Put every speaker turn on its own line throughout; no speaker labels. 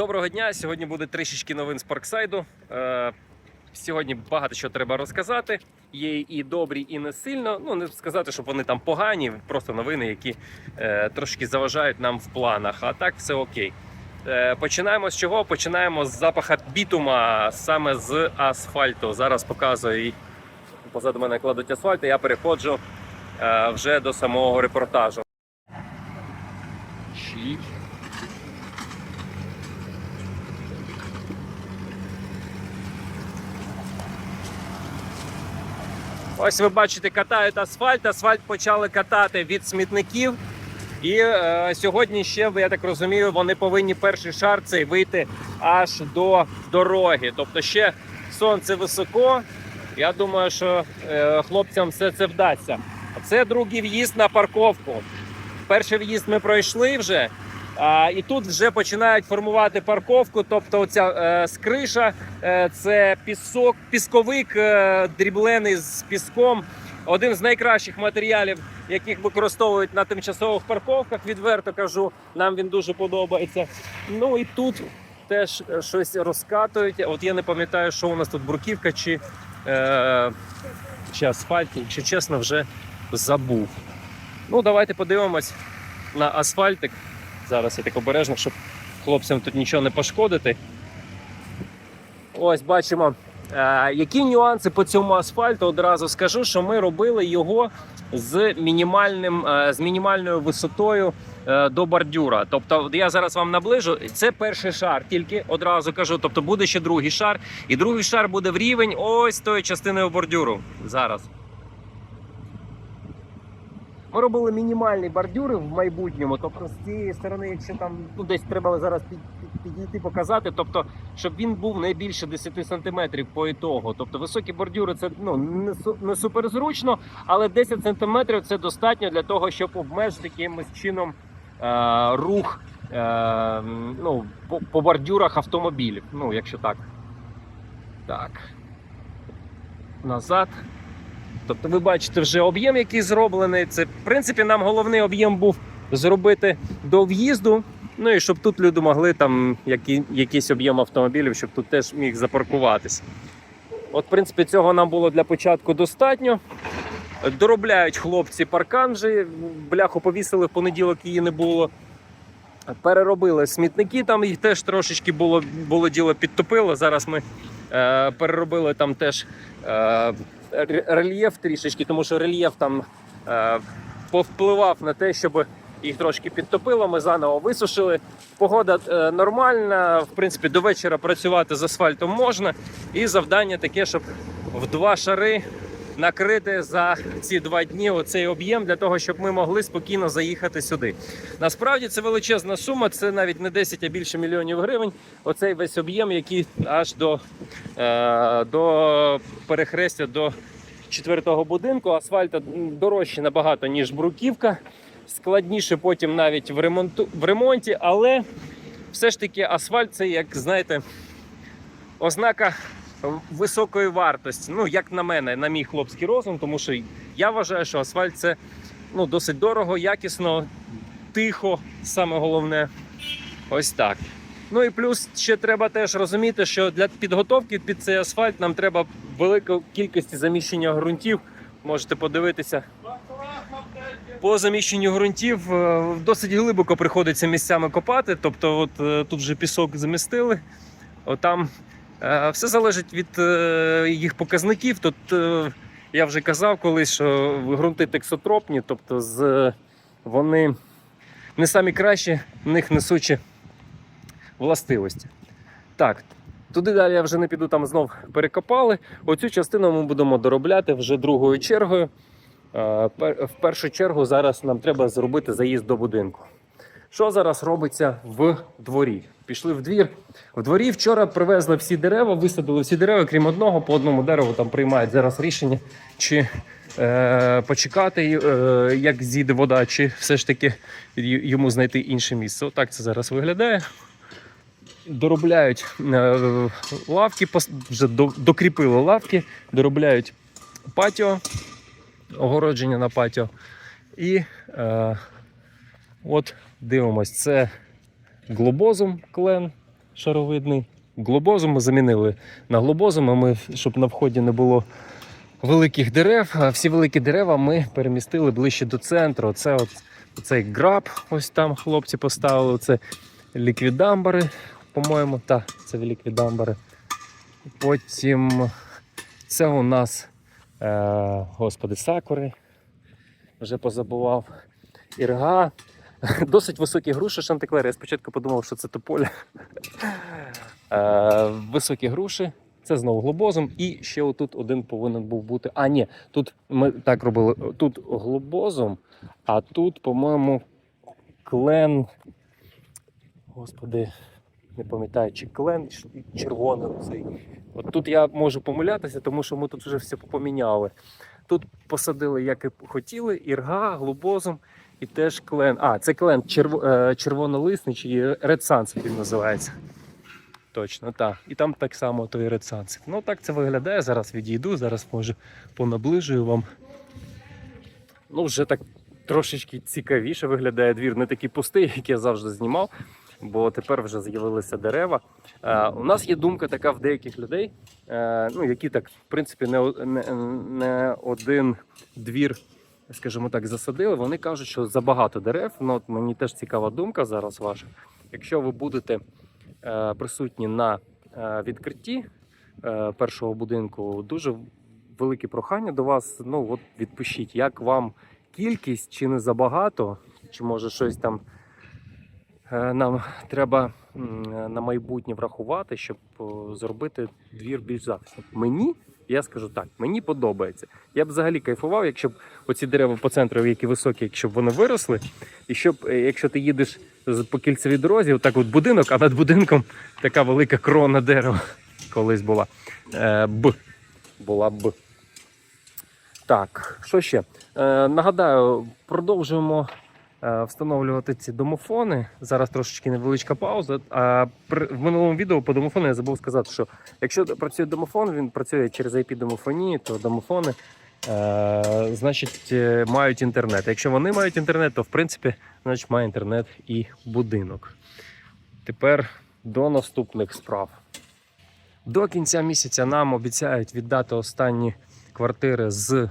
Доброго дня! Сьогодні буде трішечки новин з Парксайду. Е, Сьогодні багато що треба розказати. Є і добрі, і не сильно. Ну не сказати, щоб вони там погані, просто новини, які е, трошки заважають нам в планах. А так все окей. Е, починаємо з чого? Починаємо з запаха бітума саме з асфальту. Зараз показую позаду мене кладуть асфальт. і Я переходжу вже до самого репортажу. Ось ви бачите, катають асфальт. Асфальт почали катати від смітників. І е, сьогодні ще, я так розумію, вони повинні перший шар цей вийти аж до дороги. Тобто ще сонце високо. Я думаю, що е, хлопцям все це вдасться. Це другий в'їзд на парковку. Перший в'їзд ми пройшли вже. А, і тут вже починають формувати парковку. Тобто, оця е, скриша, е, це пісок, пісковик е, дріблений з піском. Один з найкращих матеріалів, яких використовують на тимчасових парковках. Відверто кажу, нам він дуже подобається. Ну і тут теж е, щось розкатують. От я не пам'ятаю, що у нас тут бруківка чи, е, чи асфальт, якщо чесно, вже забув. Ну, давайте подивимось на асфальтик. Зараз я так обережно, щоб хлопцям тут нічого не пошкодити. Ось бачимо, е, які нюанси по цьому асфальту. Одразу скажу, що ми робили його з мінімальним, е, з мінімальною висотою е, до бордюра. Тобто, я зараз вам наближу. Це перший шар, тільки одразу кажу. Тобто буде ще другий шар, і другий шар буде в рівень ось тої частиною бордюру. Зараз. Ми робили мінімальні бордюри в майбутньому, тобто з цієї сторони, якщо там ну, десь треба зараз під, під- підійти показати, тобто, щоб він був не більше 10 сантиметрів по ітогу. Тобто високі бордюри це ну не, не суперзручно, але 10 сантиметрів це достатньо для того, щоб обмежити якимось чином е, рух е, ну, по, по бордюрах автомобілів. Ну, якщо так. Так. Назад. Тобто ви бачите вже об'єм, який зроблений. Це, в принципі, нам головний об'єм був зробити до в'їзду. Ну і щоб тут люди могли там які, якийсь об'єм автомобілів, щоб тут теж міг запаркуватись. От, в принципі, цього нам було для початку достатньо. Доробляють хлопці паркан вже, бляху повісили в понеділок, її не було. Переробили смітники, там їх теж трошечки було, було діло підтопило. Зараз ми е, переробили там теж е, рельєф трішечки, тому що рельєф там е, повпливав на те, щоб їх трошки підтопило. Ми заново висушили. Погода е, нормальна. В принципі, до вечора працювати з асфальтом можна. І завдання таке, щоб в два шари накрити за ці два дні оцей об'єм для того, щоб ми могли спокійно заїхати сюди. Насправді це величезна сума, це навіть не 10, а більше мільйонів гривень. Оцей весь об'єм, який аж до, е, до перехрестя до четвертого будинку. Асфальт дорожче набагато, ніж бруківка. Складніше потім навіть в, ремонту, в ремонті, але все ж таки асфальт це, як знаєте, ознака високої вартості. Ну, як на мене, на мій хлопський розум, тому що я вважаю, що асфальт це ну, досить дорого, якісно, тихо, саме головне. Ось так. Ну і плюс ще треба теж розуміти, що для підготовки під цей асфальт нам треба велика кількість заміщення ґрунтів. Можете подивитися. По заміщенню ґрунтів е, досить глибоко приходиться місцями копати. Тобто, от е, тут вже пісок замістили. Отам е, все залежить від е, їх показників. Тут е, я вже казав колись, що ґрунти тексотропні, тобто вони не самі кращі, в них несучі властивості. Так, туди далі я вже не піду, там знов перекопали. Оцю частину ми будемо доробляти вже другою чергою. Е, В першу чергу зараз нам треба зробити заїзд до будинку. Що зараз робиться в дворі? Пішли в двір. В дворі вчора привезли всі дерева, висадили всі дерева, крім одного, по одному дереву там приймають зараз рішення, чи е, почекати, е, як зійде вода, чи все ж таки йому знайти інше місце. Отак це зараз виглядає. Доробляють е, лавки, вже докріпили лавки, доробляють патіо, огородження на патіо. І е, от дивимось, це глобозум клен. шаровидний. Глобозум ми замінили на глобозум, а ми, щоб на вході не було великих дерев. А всі великі дерева ми перемістили ближче до центру. Це от цей граб, ось там хлопці поставили. Це ліквідамбари, по-моєму, так, це ліквідамбари. Потім це у нас, е, господи, сакури. Вже позабував. Ірга. Досить високі груші шантиклери. Я спочатку подумав, що це тополя. Е, високі груші. Це знову глобозом. І ще отут один повинен був бути. А, ні, тут ми так робили. Тут глобозом, а тут, по-моєму, клен. Господи, не пам'ятаю, чи клен червоний цей. От тут я можу помилятися, тому що ми тут вже все поміняли. Тут посадили, як і хотіли, ірга, глобозом і теж клен. А, це клен черв... е, червонолисний чи Sunset він називається. Точно, так. І там так само той Sunset. Ну так це виглядає. Зараз відійду, зараз може понаближую вам. Ну, вже так трошечки цікавіше виглядає двір, не такий пустий, як я завжди знімав, бо тепер вже з'явилися дерева. Е, у нас є думка така в деяких людей, е, ну, які так, в принципі, не, не, не один двір, скажімо так, засадили. Вони кажуть, що забагато дерев. Ну, от мені теж цікава думка зараз ваша. Якщо ви будете е, присутні на е, відкритті е, першого будинку, дуже велике прохання до вас. Ну, от відпишіть, як вам кількість, чи не забагато, чи може щось там е, нам треба на майбутнє врахувати, щоб зробити двір більш захисним. Мені, я скажу так, мені подобається. Я б взагалі кайфував, якщо б оці дерева по центру, які високі, якщо б вони виросли, і щоб, е, якщо ти їдеш по кільцевій дорозі, отак от будинок, а над будинком така велика крона дерева колись була. Е, б. Була б. Так, що ще? Е, нагадаю, продовжуємо встановлювати ці домофони. Зараз трошечки невеличка пауза. А в минулому відео по домофону я забув сказати, що якщо працює домофон, він працює через IP домофонії, то домофони е, значить е, мають інтернет. Якщо вони мають інтернет, то в принципі значить має інтернет і будинок. Тепер до наступних справ. До кінця місяця нам обіцяють віддати останні квартири з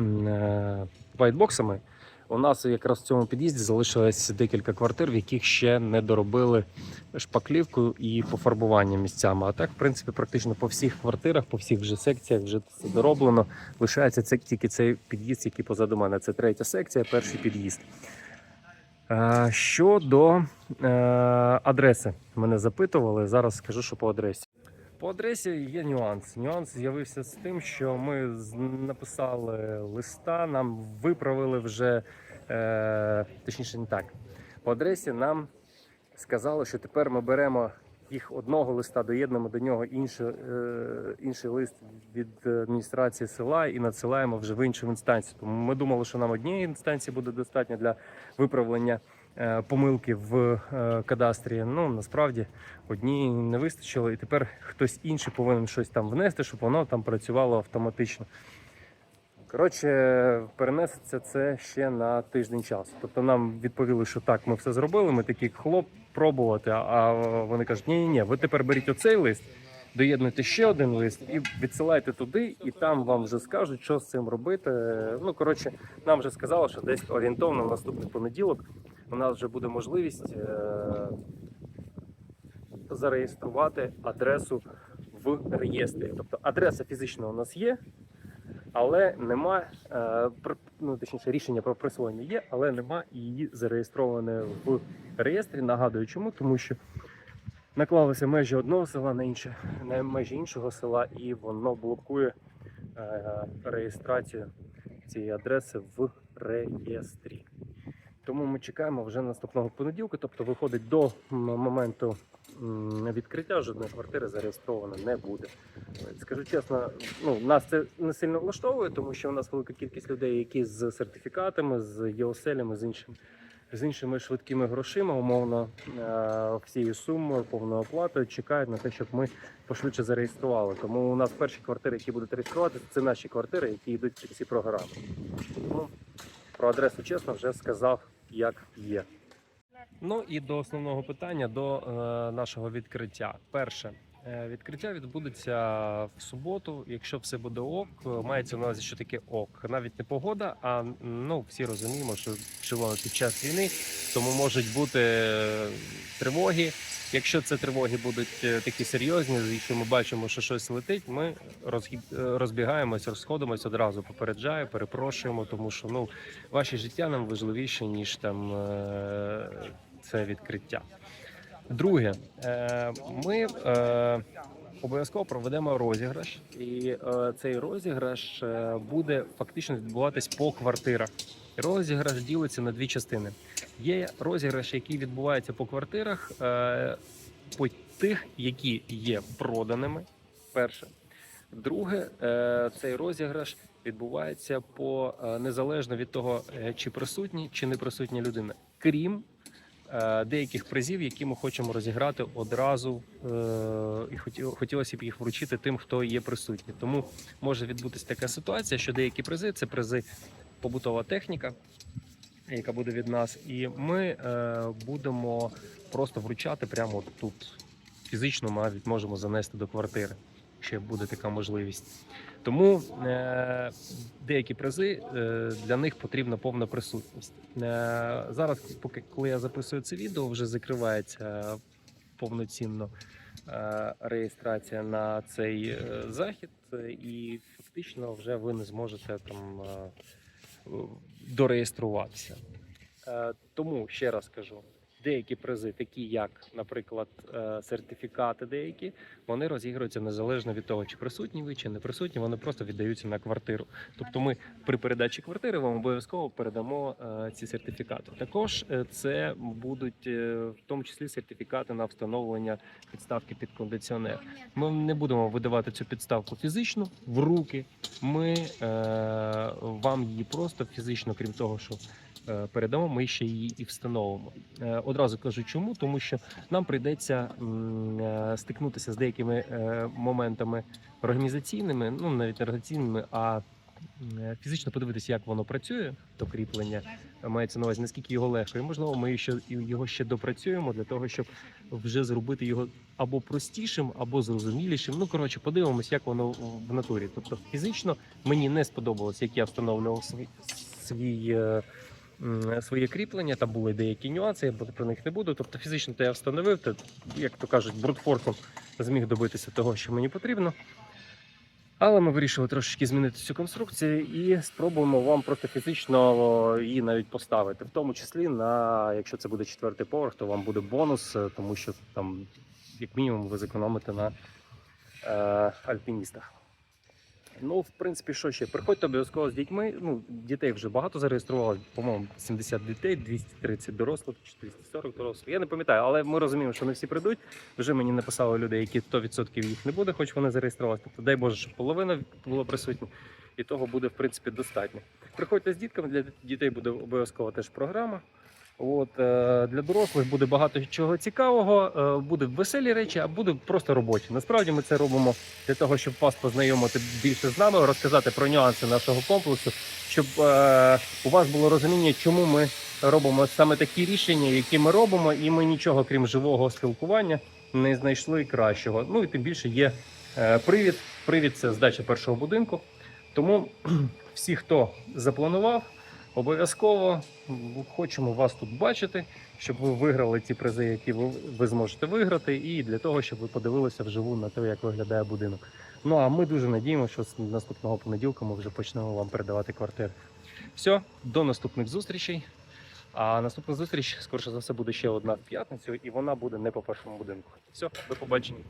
м, е, вайтбоксами. У нас якраз в цьому під'їзді залишилось декілька квартир, в яких ще не доробили шпаклівку і пофарбування місцями. А так, в принципі, практично по всіх квартирах, по всіх вже секціях вже все дороблено. Лишається це тільки цей під'їзд, який позаду мене. Це третя секція, перший під'їзд. Щодо е, адреси, мене запитували. Зараз скажу, що по адресі. По адресі є нюанс. Нюанс з'явився з тим, що ми написали листа, нам виправили вже, е, точніше, не так. По адресі нам сказали, що тепер ми беремо їх одного листа, доєднуємо до нього інший, е, інший лист від адміністрації села і надсилаємо вже в іншу інстанцію. Тому ми думали, що нам однієї інстанції буде достатньо для виправлення помилки в е, кадастрі. Ну насправді одній не вистачило, і тепер хтось інший повинен щось там внести, щоб воно там працювало автоматично. Коротше, перенесеться це ще на тиждень часу. Тобто нам відповіли, що так, ми все зробили. Ми такі хлоп пробувати. А- вони кажуть, ні, ні, ви тепер беріть оцей лист, доєднуйте ще один лист і відсилайте туди, і там вам вже скажуть, що з цим робити. Ну коротше, нам вже сказали, що десь орієнтовно в наступний понеділок у нас вже буде можливість е- зареєструвати адресу в реєстрі. Тобто адреса фізична у нас є, але нема е, ну, точніше, рішення про присвоєння є, але нема її зареєстроване в реєстрі. Нагадую, чому? Тому що наклалися межі одного села на інше, на межі іншого села, і воно блокує е, реєстрацію цієї адреси в реєстрі. Тому ми чекаємо вже наступного понеділка, тобто виходить до моменту відкриття жодної квартири зареєстровано не буде. Скажу чесно, ну нас це не сильно влаштовує, тому що у нас велика кількість людей, які з сертифікатами, з ЄОСЕЛями, з іншим. З іншими швидкими грошима, умовно, е, всією сумою, повною оплатою чекають на те, щоб ми пошвидше зареєстрували. Тому у нас перші квартири, які будуть реєструватися, це наші квартири, які йдуть під ці програми. Про адресу чесно вже сказав, як є. Ну і до основного питання до е, нашого відкриття. Перше. е, Відкриття відбудеться в суботу. Якщо все буде ок, е, мається на увазі, що таке ок. Навіть не погода, а ну всі розуміємо, що живемо під час війни, тому можуть бути тривоги. Якщо це тривоги будуть е, такі серйозні, якщо ми бачимо, що щось летить, ми е, розбігаємось, розходимось одразу. Попереджаю, перепрошуємо, тому що ну ваше життя нам важливіше ніж там е, це відкриття. Друге, ми обов'язково проведемо розіграш, і цей розіграш буде фактично відбуватись по квартирах. Розіграш ділиться на дві частини. Є розіграш, який відбувається по квартирах, е, по тих, які є проданими. Перше. Друге, е, цей розіграш відбувається по е, незалежно від того, чи присутні, чи не присутня людина, крім деяких призів, які ми хочемо розіграти одразу, і хоті- хотілося б їх вручити тим, хто є присутній. Тому може відбутися така ситуація, що деякі призи це призи побутова техніка, яка буде від нас, і ми е, будемо просто вручати прямо тут. Фізично навіть можемо занести до квартири, якщо буде така можливість. Тому е, деякі призи е, для них потрібна повна присутність. Е, зараз, поки коли я записую це відео, вже закривається повноцінно е, реєстрація на цей е, захід, і фактично вже ви не зможете там е, дореєструватися. Е, Тому ще раз кажу. Деякі призи, такі як, наприклад, е, сертифікати, деякі вони розігруються незалежно від того, чи присутні ви, чи не присутні. Вони просто віддаються на квартиру. Тобто, ми при передачі квартири вам обов'язково передамо е, ці сертифікати. Також е, це будуть в тому числі сертифікати на встановлення підставки під кондиціонер. Ми не будемо видавати цю підставку фізично в руки. Ми е, вам її просто фізично, крім того, що передамо, ми ще її і встановимо. Е, одразу кажу, чому, тому що нам прийдеться е, стикнутися з деякими е, моментами організаційними, ну навіть організаційними, а е, фізично подивитися, як воно працює, то кріплення е, мається на увазі, наскільки його легко. І можливо, ми ще його ще допрацюємо для того, щоб вже зробити його або простішим, або зрозумілішим. Ну коротше, подивимось, як воно в натурі. Тобто, фізично мені не сподобалось, як я встановлював свій свій. Своє кріплення, там були деякі нюанси, я про них не буду. Тобто фізично то я встановив, то, як то кажуть, брутфорсом зміг добитися того, що мені потрібно. Але ми вирішили трошечки змінити цю конструкцію і спробуємо вам просто фізично її навіть поставити. В тому числі на якщо це буде четвертий поверх, то вам буде бонус, е, тому що там, як мінімум, ви зекономите на е, альпіністах. Ну, в принципі, що ще? Приходьте обов'язково з дітьми. Ну, дітей вже багато зареєстрували, по-моєму, 70 дітей, 230 дорослих, чи 240 дорослих. Я не пам'ятаю, але ми розуміємо, що не всі прийдуть. Вже мені написали люди, які 100% їх не буде, хоч вони зареєструвалися. Тобто, дай Боже, щоб половина була присутня, і того буде, в принципі, достатньо. Приходьте з дітками, для дітей буде обов'язково теж програма. От, е, для дорослих буде багато чого цікавого, е, будуть веселі речі, а буде просто робочі. Насправді ми це робимо для того, щоб вас познайомити більше з нами, розказати про нюанси нашого комплексу, щоб е, у вас було розуміння, чому ми робимо саме такі рішення, які ми робимо, і ми нічого крім живого спілкування не знайшли кращого. Ну і тим більше є привід. Привід це здача першого будинку. Тому всі, хто запланував, обов'язково хочемо вас тут бачити, щоб ви виграли ті призи, які ви, ви зможете виграти, і для того, щоб ви подивилися вживу на те, як виглядає будинок. Ну а ми дуже надіємося, що з наступного понеділка ми вже почнемо вам передавати квартири. Все, до наступних зустрічей. А наступна зустріч, скоріше за все, буде ще одна в п'ятницю, і вона буде не по першому будинку. Все, до побачення.